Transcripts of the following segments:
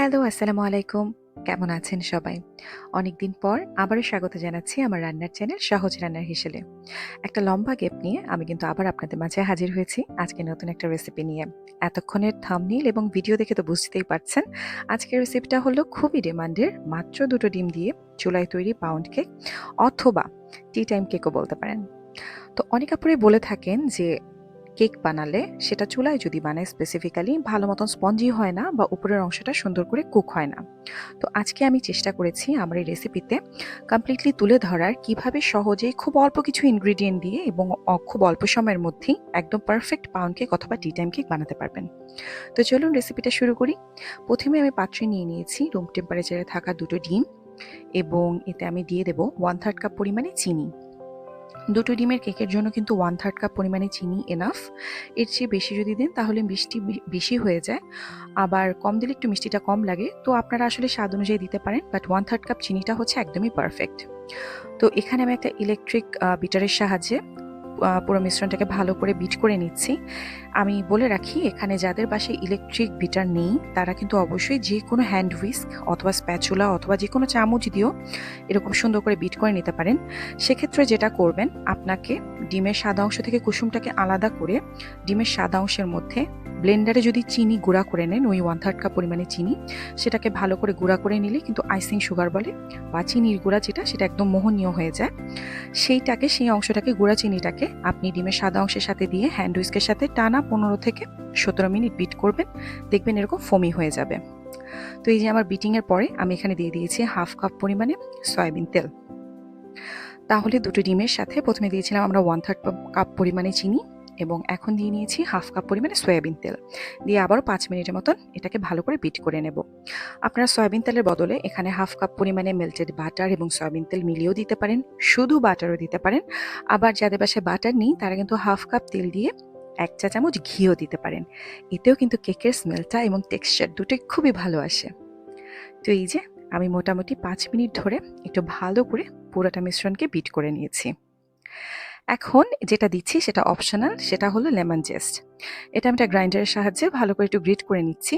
Hello, আসসালামু আলাইকুম। কেমন আছেন সবাই? অনেকদিন পর আবারও স্বাগত জানাচ্ছি আমার রান্নার চ্যানেল সহজ রান্নার হিসেবে। একটা লম্বা গেপ নিয়ে আমি কিন্তু আবার আপনাদের মাঝে হাজির হয়েছি আজকে নতুন একটা রেসিপি নিয়ে। এতক্ষণের থামনিল এবং ভিডিও দেখে তো বুঝতেই পারছেন, আজকের রেসিপিটা হলো খুবই ডিমান্ডের মাত্র দুটো ডিম দিয়ে চুলায় তৈরি পাউন্ড কেক অথবা টি টাইম কেকও বলতে পারেন। তো অনেক আপুরে বলে থাকেন যে কেক বানালে সেটা চুলায় যদি বানায় স্পেসিফিক্যালি ভালো মতন স্পঞ্জি হয় না বা উপরের অংশটা সুন্দর করে কুক হয় না। তো আজকে আমি চেষ্টা করেছি আমার এই রেসিপিতে কমপ্লিটলি তুলে ধরার কীভাবে সহজেই খুব অল্প কিছু ইনগ্রিডিয়েন্ট দিয়ে এবং খুব অল্প সময়ের মধ্যেই একদম পারফেক্ট পাউন্ড কেক অথবা টি টাইম কেক বানাতে পারবেন। তো চলুন রেসিপিটা শুরু করি। প্রথমে আমি পাত্রে নিয়ে নিয়েছি রুম টেম্পারেচারে থাকা দুটো ডিম এবং এতে আমি দিয়ে দেবো ওয়ান থার্ড কাপ পরিমাণে চিনি। দুটো ডিমের কেকের জন্য কিন্তু ওয়ান থার্ড কাপ পরিমাণে চিনি এনাফ এর চেয়ে বেশি যদি দিন তাহলে মিষ্টি বেশি হয়ে যায়। আবার কম দিলে একটু মিষ্টিটা কম লাগে। তো আপনারা আসলে স্বাদ অনুযায়ী দিতে পারেন বাট ওয়ান থার্ড কাপ চিনিটা হচ্ছে একদমই পারফেক্ট তো এখানে আমি একটা ইলেকট্রিক বিটারের সাহায্যে পুরো মিশ্রণটাকে ভালো করে বিট করে নিচ্ছি। আমি বলে রাখি, এখানে যাদের বাসায় ইলেকট্রিক বিটার নেই, তারা কিন্তু অবশ্যই যে কোনো হ্যান্ড হুইস্ক অথবা স্প্যাচুলা অথবা যে কোনো চামচ দিয়েও এরকম সুন্দর করে বিট করে নিতে পারেন। সেক্ষেত্রে যেটা করবেন, আপনাকে ডিমের সাদা অংশ থেকে কুসুমটাকে আলাদা করে ডিমের সাদা অংশের মধ্যে ব্লেন্ডারে যদি চিনি গুঁড়া করে নেন, ওই ওয়ান থার্ড কাপ পরিমাণে চিনি, সেটাকে ভালো করে গুঁড়া করে নিলে কিন্তু আইসিং সুগার বলে বা চিনির গুঁড়া যেটা, সেটা একদম মোহনীয় হয়ে যায়। সেইটাকে, সেই অংশটাকে, গুঁড়া চিনিটাকে আপনি ডিমের সাদা অংশের সাথে দিয়ে হ্যান্ড সাথে টানা পনেরো থেকে সতেরো মিনিট বিট করবেন। দেখবেন এরকম ফোমি হয়ে যাবে। তো এই যে আমার বিটিংয়ের পরে আমি এখানে দিয়ে দিয়েছি হাফ কাপ পরিমাণে সয়াবিন তেল। তাহলে দুটো ডিমের সাথে প্রথমে দিয়েছিলাম আমরা ওয়ান থার্ড কাপ পরিমাণে চিনি। এবং এখন দিয়ে নিয়েছি হাফ কাপ পরিমাণে সয়াবিন তেল। দিয়ে আবারও পাঁচ মিনিটের মতন এটাকে ভালো করে বিট করে নেব। আপনারা সয়াবিন তেলের বদলে এখানে হাফ কাপ পরিমাণে মেল্টেড বাটার এবং সয়াবিন তেল মিলিয়েও দিতে পারেন, শুধু বাটারও দিতে পারেন। আবার যাদের বাসায় বাটার নেই, তারা কিন্তু হাফ কাপ তেল দিয়ে এক চা চামচ ঘিও দিতে পারেন। এতেও কিন্তু কেকের স্মেলটা এবং টেক্সচার দুটোই খুবই ভালো আসে। তো এই যে, আমি মোটামুটি পাঁচ মিনিট ধরে একটু ভালো করে পুরোটা মিশ্রণকে বিট করে নিয়েছি। এখন যেটা দিচ্ছি সেটা অপশনাল সেটা হলো লেমন জেস্ট এটা আমি একটা গ্রাইন্ডারের সাহায্যে ভালো করে একটু গ্রিট করে নিচ্ছি।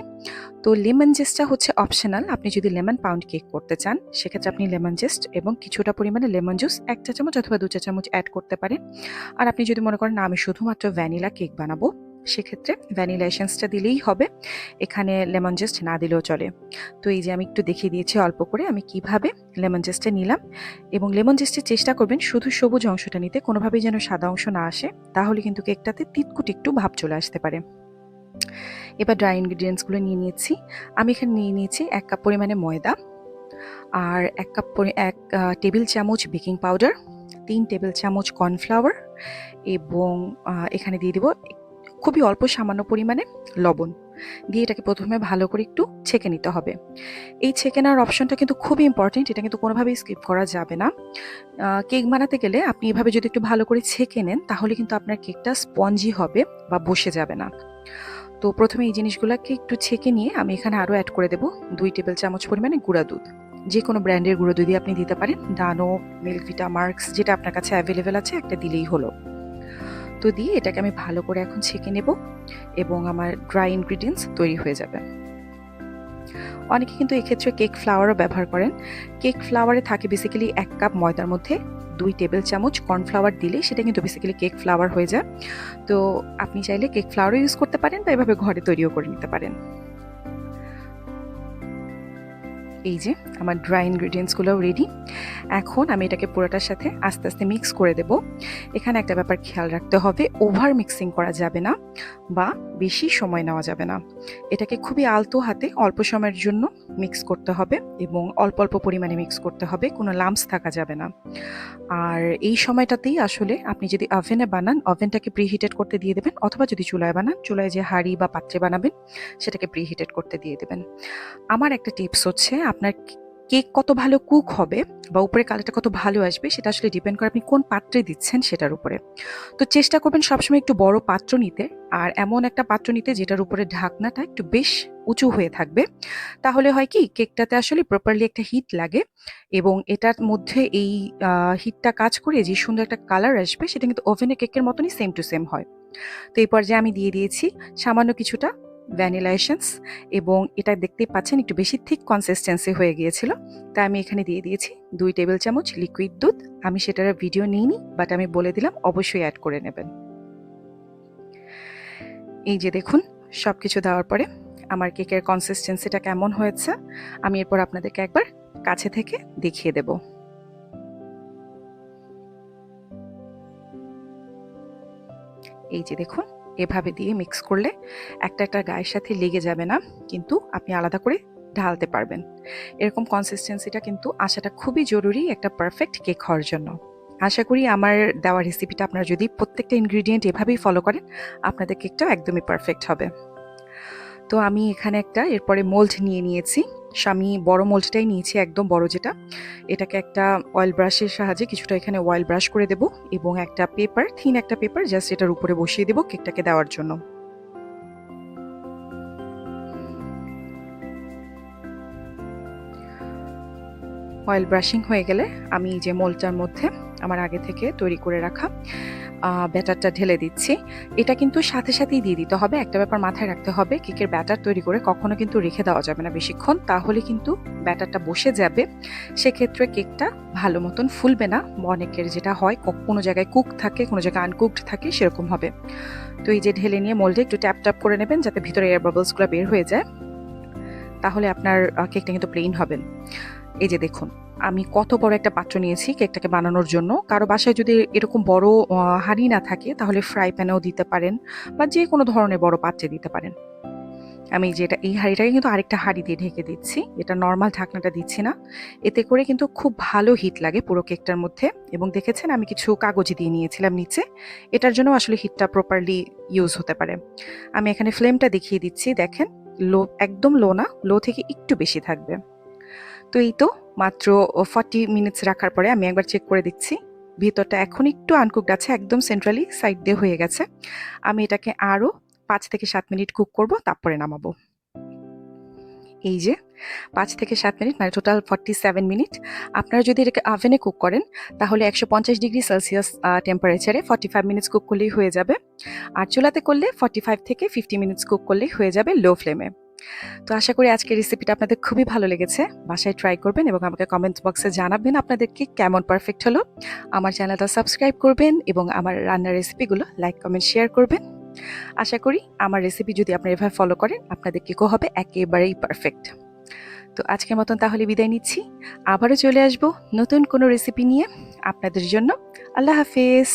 তো লেমন জেস্টটা হচ্ছে অপশনাল আপনি যদি লেমন পাউন্ড কেক করতে চান, সেক্ষেত্রে আপনি লেমন জেস্ট এবং কিছুটা পরিমাণে লেমন জুস এক চা চামচ অথবা দু চা চামচ অ্যাড করতে পারেন। আর আপনি যদি মনে করেন, না, আমি শুধুমাত্র ভ্যানিলা কেক বানাবো সেক্ষেত্রে ভ্যানিলা এসেন্সটা দিলেই হবে। এখানে লেমন জেস্ট না দিলেও চলে। তো এই যে আমি একটু দেখিয়ে দিয়েছি অল্প করে, আমি কীভাবে লেমন জেস্টটা নিলাম এবং লেমন জেস্টের চেষ্টা করবেন শুধু সবুজ অংশটা নিতে, কোনোভাবেই যেন সাদা অংশ না আসে, তাহলে কিন্তু কেকটাতে তিতকুট একটু ভাব চলে আসতে পারে। এবার ড্রাই ইনগ্রিডিয়েন্টসগুলো নিয়ে নিয়েছি। আমি এখানে নিয়ে নিয়েছি এক কাপ পরিমাণে ময়দা আর এক কাপ এক টেবিল চামচ বেকিং পাউডার, তিন টেবিল চামচ কর্নফ্লাওয়ার এবং এখানে দিয়ে দিব খুবই অল্প সামান্য পরিমাণে লবণ। দিয়ে এটাকে প্রথমে ভালো করে একটু ছেঁকে নিতে হবে। এই ছেঁকে নেওয়ার অপশনটা কিন্তু খুবই ইম্পর্টেন্ট এটা কিন্তু কোনোভাবেই স্কিপ করা যাবে না। কেক বানাতে গেলে আপনি এভাবে যদি একটু ভালো করে ছেঁকে নেন, তাহলে কিন্তু আপনার কেকটা স্পঞ্জি হবে বা বসে যাবে না। তো প্রথমে এই জিনিসগুলোকে একটু ছেঁকে নিয়ে আমি এখানে আরও অ্যাড করে দেবো দুই টেবিল চামচ পরিমাণে গুঁড়া দুধ। যে কোনো ব্র্যান্ডের গুঁড়ো দুধই আপনি দিতে পারেন ডানো মিল্কভিটা মার্কস যেটা আপনার কাছে অ্যাভেলেবেল আছে, একটা দিলেই হলো। তো দিয়ে এটাকে আমি ভালো করে এখন ছেঁকে নেব এবং আমার ড্রাই ইনগ্রিডিয়েন্টস তৈরি হয়ে যাবে। অনেকে কিন্তু এক্ষেত্রে কেক ফ্লাওয়ারও ব্যবহার করেন। কেক ফ্লাওয়ারে থাকে বেসিক্যালি এক কাপ ময়দার মধ্যে দুই টেবিল চামচ কর্নফ্লাওয়ার দিলে সেটা কিন্তু বেসিক্যালি কেক ফ্লাওয়ার হয়ে যায়। তো আপনি চাইলে কেক ফ্লাওয়ারও ইউজ করতে পারেন বা এভাবে ঘরে তৈরিও করে নিতে পারেন। এই যে, আমার ড্রাই ইনগ্রিডিয়েন্টসগুলোও রেডি এখন আমি এটাকে পুরোটার সাথে আস্তে আস্তে মিক্স করে দেব। এখানে একটা ব্যাপার খেয়াল রাখতে হবে ওভার মিক্সিং করা যাবে না বা বেশি সময় নেওয়া যাবে না। এটাকে খুবই আলতো হাতে অল্প সময়ের জন্য মিক্স করতে হবে এবং অল্প অল্প পরিমাণে মিক্স করতে হবে, কোনো লাম্পস থাকা যাবে না। আর এই সময়টাতেই আসলে আপনি যদি ওভেনে বানান ওভেনটাকে প্রিহিটেড করতে দিয়ে দেবেন অথবা যদি চুলায় বানান, চুলায় যে হাঁড়ি বা পাত্রে বানাবেন, সেটাকে প্রিহিটেড করতে দিয়ে দেবেন। আমার একটা টিপস হচ্ছে, আপনার কেক কত ভালো কুক হবে বা উপরে কালারটা কত ভালো আসবে সেটা আসলে ডিপেন্ড করে আপনি কোন পাত্রে দিচ্ছেন সেটার উপরে। তো চেষ্টা করবেন সবসময় একটু বড় পাত্র নিতে আর এমন একটা পাত্র নিতে যেটার উপরে ঢাকনাটা একটু বেশ উঁচু হয়ে থাকবে। তাহলে হয় কি কেকটাতে আসলে প্রপারলি একটা হিট লাগে এবং এটার মধ্যে এই হিটটা কাজ করে যে সুন্দর একটা কালার আসবে সেটা কিন্তু ওভেনে কেকের মতনই সেম টু সেম হয়। তো এই পর্যায়ে আমি দিয়ে দিয়েছি সামান্য কিছুটা ভ্যানিলা এসেন্স এবং এটা দেখতেই পাচ্ছেন একটু বেশি থিক কনসিস্টেন্সি হয়ে গিয়েছিল। তাই আমি এখানে দিয়ে দিয়েছি দুই টেবিল চামচ লিকুইড দুধ। আমি সেটার ভিডিও নিইনি বাট আমি বলে দিলাম অবশ্যই অ্যাড করে নেবেন। এই যে দেখুন সব কিছু দেওয়ার পরে আমার কেকের কনসিস্টেন্সিটা কেমন হয়েছে, আমি এরপর আপনাদেরকে একবার কাছে থেকে দেখিয়ে দেব। এই যে দেখুন এভাবে দিয়ে মিক্স করলে একটা একটা গায়ের সাথে লেগে যাবে না, কিন্তু আপনি আলাদা করে ঢালতে পারবেন। এরকম কনসিস্টেন্সিটা কিন্তু আসাটা খুবই জরুরি একটা পারফেক্ট কেক হওয়ার জন্য। আশা করি আমার দেওয়া রেসিপিটা আপনারা যদি প্রত্যেকটা ইনগ্রিডিয়েন্ট এভাবেই ফলো করেন, আপনাদের কেকটাও একদমই পারফেক্ট হবে। তো আমি এখানে একটা, এরপরে মোল্ড নিয়ে নিয়েছি। আমি বড় মোল্ডটাই নিয়েছি, একদম বড় যেটা। এটাকে একটা অয়েল ব্রাশের সাহায্যে কিছুটা এখানে অয়েল ব্রাশ করে দেব এবং একটা পেপার থিন একটা পেপার জাস্ট এটার উপরে বসিয়ে দেব কেকটাকে দেওয়ার জন্য। অয়েল ব্রাশিং হয়ে গেলে আমি যে মোলটার মধ্যে আমার আগে থেকে তৈরি করে রাখা ব্যাটারটা ঢেলে দিচ্ছি। এটা কিন্তু সাথে সাথেই দিয়ে দিতে হবে। একটা ব্যাপার মাথায় রাখতে হবে, কেকের ব্যাটার তৈরি করে কখনো কিন্তু রেখে দেওয়া যাবে না বেশিক্ষণ। তাহলে কিন্তু ব্যাটারটা বসে যাবে। সেক্ষেত্রে কেকটা ভালো মতন ফুলবে না। অনেকের যেটা হয় কোনো জায়গায় কুক থাকে, কোনো জায়গায় আনকুকড থাকে, সেরকম হবে। তো এই যে ঢেলে নিয়ে মোল্ডে একটু ট্যাপ ট্যাপ করে নেবেন, যাতে ভিতরে এয়ার বাবলসগুলো বের হয়ে যায়। তাহলে আপনার কেকটা কিন্তু প্লেন হবেন এই যে দেখুন। আমি কত বড় একটা পাত্র নিয়েছি কেকটাকে বানানোর জন্য। কারও বাসায় যদি এরকম বড় হাঁড়ি না থাকে, তাহলে ফ্রাই প্যানেও দিতে পারেন বা যে কোনো ধরনের বড় পাত্রে দিতে পারেন। আমি যেটা, এই হাঁড়িটাকে কিন্তু আরেকটা হাঁড়ি দিয়ে ঢেকে দিচ্ছি। এটা নর্মাল ঢাকনাটা দিচ্ছি না। এতে করে কিন্তু খুব ভালো হিট লাগে পুরো কেকটার মধ্যে। এবং দেখেছেন, আমি কিছু কাগজি দিয়ে নিয়েছিলাম নিচে। এটার জন্য আসলে হিটটা প্রপারলি ইউজ হতে পারে। আমি এখানে ফ্লেমটা দেখিয়ে দিচ্ছি। দেখেন, লো, একদম লো না, লো থেকে একটু বেশি থাকবে। তো এই তো, মাত্র ফর্টি মিনিটস রাখার পরে আমি একবার চেক করে দিচ্ছি। ভিতরটা এখন একটু আনকুকড আছে, একদম সেন্ট্রালি সাইড দিয়ে হয়ে গেছে। আমি এটাকে আরও পাঁচ থেকে সাত মিনিট কুক করব, তারপরে নামাবো। এই যে, পাঁচ থেকে সাত মিনিট মানে টোটাল ফর্টি সেভেন মিনিট আপনারা যদি এটাকে আভেনে কুক করেন, তাহলে একশো পঞ্চাশ ডিগ্রি সেলসিয়াস টেম্পারেচারে ফর্টি ফাইভ মিনিটস কুক করলেই হয়ে যাবে। আর চুলাতে করলে ফর্টি ফাইভ থেকে ফিফটি মিনিটস কুক করলেই হয়ে যাবে লো ফ্লেমে তো আশা করি আজকের রেসিপিটা আপনাদের খুবই ভালো লেগেছে। বাসায় ট্রাই করবেন এবং আমাকে কমেন্ট বক্সে জানাবেন আপনাদেরকে কেমন পারফেক্ট হলো। আমার চ্যানেলটা সাবস্ক্রাইব করবেন এবং আমার রান্নার রেসিপিগুলো লাইক কমেন্ট শেয়ার করবেন। আশা করি আমার রেসিপি যদি আপনারা এভাবে ফলো করেন, আপনাদের কেকও হবে? একেবারেই পারফেক্ট তো আজকের মতন তাহলে বিদায় নিচ্ছি। আবারও চলে আসব নতুন কোনো রেসিপি নিয়ে আপনাদের জন্য। আল্লাহ হাফেজ।